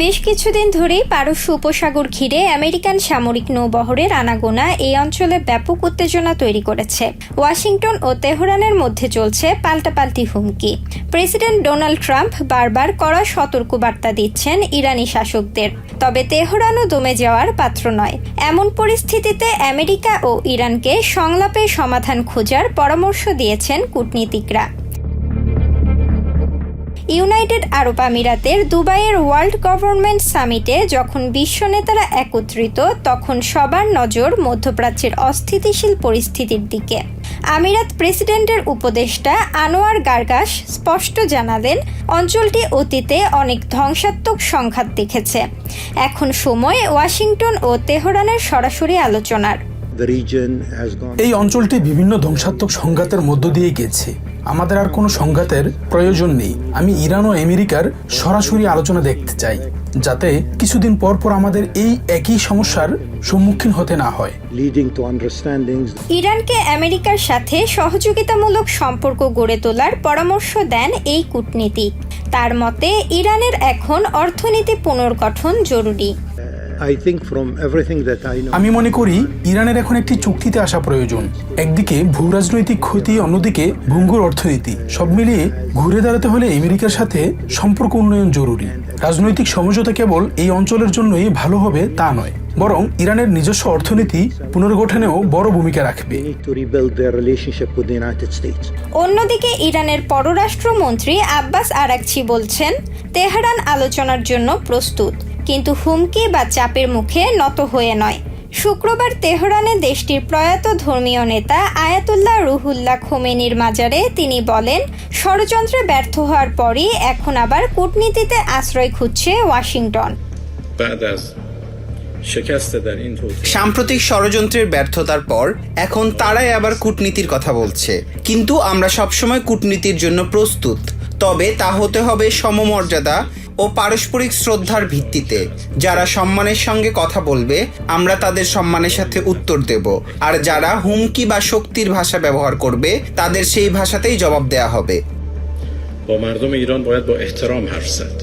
বেশ কিছুদিন ধরেই পারস্য উপসাগর ঘিরে আমেরিকান সামরিক নৌবহরের আনাগোনা এই অঞ্চলে ব্যাপক উত্তেজনা তৈরি করেছে। ওয়াশিংটন ও তেহরানের মধ্যে চলছে পাল্টাপাল্টি হুমকি। প্রেসিডেন্ট ডোনাল্ড ট্রাম্প বারবার কড়া সতর্কবার্তা দিচ্ছেন ইরানি শাসকদের। তবে তেহরানও দমে যাওয়ার পাত্র নয়। এমন পরিস্থিতিতে আমেরিকা ও ইরানকে সংলাপে সমাধান খোঁজার পরামর্শ দিয়েছেন কূটনীতিকরা। ইউনাইটেড আরব আমিরাতের দুবাইয়ের ওয়ার্ল্ড গভর্নমেন্ট সামিটে যখন বিশ্ব নেতারা একত্রিত, তখন সবার নজর মধ্যপ্রাচ্যের অস্থিতিশীল পরিস্থিতির দিকে। আমিরাত প্রেসিডেন্টের উপদেষ্টা আনোয়ার গার্গাস স্পষ্ট জানালেন, অঞ্চলটি অতীতে অনেক ধ্বংসাত্মক সংঘাত দেখেছে। এখন সময় ওয়াশিংটন ও তেহরানের সরাসরি আলোচনার। এই অঞ্চলটি বিভিন্ন ধ্বংসাত্মক সংঘাতের মধ্য দিয়ে গেছে। আমাদের আর কোনো সংঘাতের প্রয়োজন নেই। আমি ইরান ও আমেরিকার সরাসরি আলোচনা দেখতে চাই যাতে কিছুদিন পর পর আমাদের এই একই সমস্যার সম্মুখীন হতে না হয়। ইরানকে আমেরিকার সাথে সহযোগিতামূলক সম্পর্ক গড়ে তোলার পরামর্শ দেন এই কূটনীতিক। তার মতে ইরানের এখন অর্থনীতি পুনর্গঠন জরুরি। আমি মনে করি ইরানের এখন একটি চুক্তিতে আসা প্রয়োজন। একদিকে ভূ রাজনৈতিক ক্ষতি অন্যদিকে ভঙ্গুর অর্থনীতি। সব মিলিয়ে ঘুরে দাঁড়াতে হলে আমেরিকার সাথে সম্পর্ক উন্নয়ন জরুরি। রাজনৈতিক সমঝোতা কেবল এই অঞ্চলের জন্যই ভালো হবে তা নয়। বরং ইরানের নিজস্ব অর্থনীতি পুনর্গঠনেও বড় ভূমিকা রাখবে. অন্যদিকে ইরানের পররাষ্ট্রমন্ত্রী আব্বাস আরাকচি বলছেন তেহরান আলোচনার জন্য প্রস্তুত। কিন্তু হুমকি বা চাপের মুখে নত হয়ে নয়। শুক্রবার তেহরানে দেশটির প্রয়াত ধর্মীয় নেতা আয়াতুল্লাহ রুহুল্লাহ খোমেনির মাজারে তিনি বলেন ষড়যন্ত্রে ব্যর্থ হওয়ার পরই এখন আবার কূটনীতিতে আশ্রয় খুঁজছে ওয়াশিংটন। সাম্প্রতিক ষড়যন্ত্রের ব্যর্থতার পর এখন তারাই আবার কূটনীতির কথা বলছে। কিন্তু আমরা সবসময় কূটনীতির জন্য প্রস্তুত তবে তা হতে হবে সমমর্যাদা ও পারস্পরিক শ্রদ্ধার ভিত্তিতে যারা সম্মানের সঙ্গে কথা বলবে আমরা তাদের সম্মানের সাথে উত্তর দেব আর যারা হুমকি বা শক্তির ভাষা ব্যবহার করবে তাদের সেই ভাষাতেই জবাব দেয়া হবে با مردم ایران باید با احترام حرف زد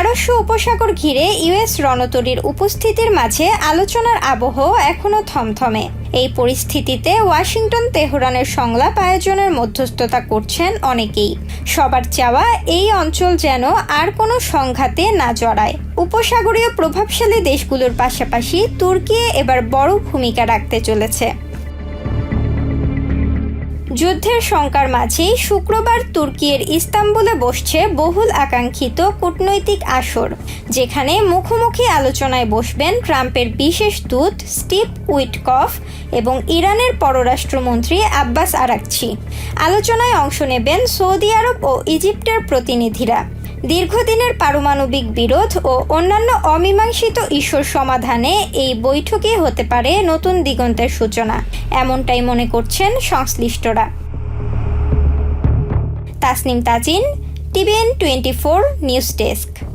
পারস্য উপসাগর ঘিরে ইউএস রণতরীর উপস্থিতির মাঝে আলোচনার আবহ এখনও থমথমে। এই পরিস্থিতিতে ওয়াশিংটন তেহরানের সংলাপ আয়োজনের মধ্যস্থতা করছেন অনেকেই। সবার চাওয়া, এই অঞ্চল যেন আর কোনো সংঘাতে না জড়ায়। উপসাগরীয় প্রভাবশালী দেশগুলোর পাশাপাশি তুর্কি এবার বড় ভূমিকা রাখতে চলেছে। যুদ্ধের শঙ্কার মাঝেই শুক্রবার তুর্কির ইস্তাম্বুলে বসছে বহুল আকাঙ্ক্ষিত কূটনৈতিক আসর, যেখানে মুখোমুখি আলোচনায় বসবেন ট্রাম্পের বিশেষ দূত স্টিভ উইটকফ এবং ইরানের পররাষ্ট্রমন্ত্রী আব্বাস আরাকছি আলোচনায় অংশ নেবেন সৌদি আরব ও ইজিপ্টের প্রতিনিধিরা। দীর্ঘদিনের পারমাণবিক বিরোধ ও অন্যান্য অমীমাংসিত ইস্যুর সমাধানে এই বৈঠকে হতে পারে নতুন দিগন্তের সূচনা। এমনটাই মনে করছেন সংশ্লিষ্টরা। Tasnim Tajin, TVN twenty four news desk.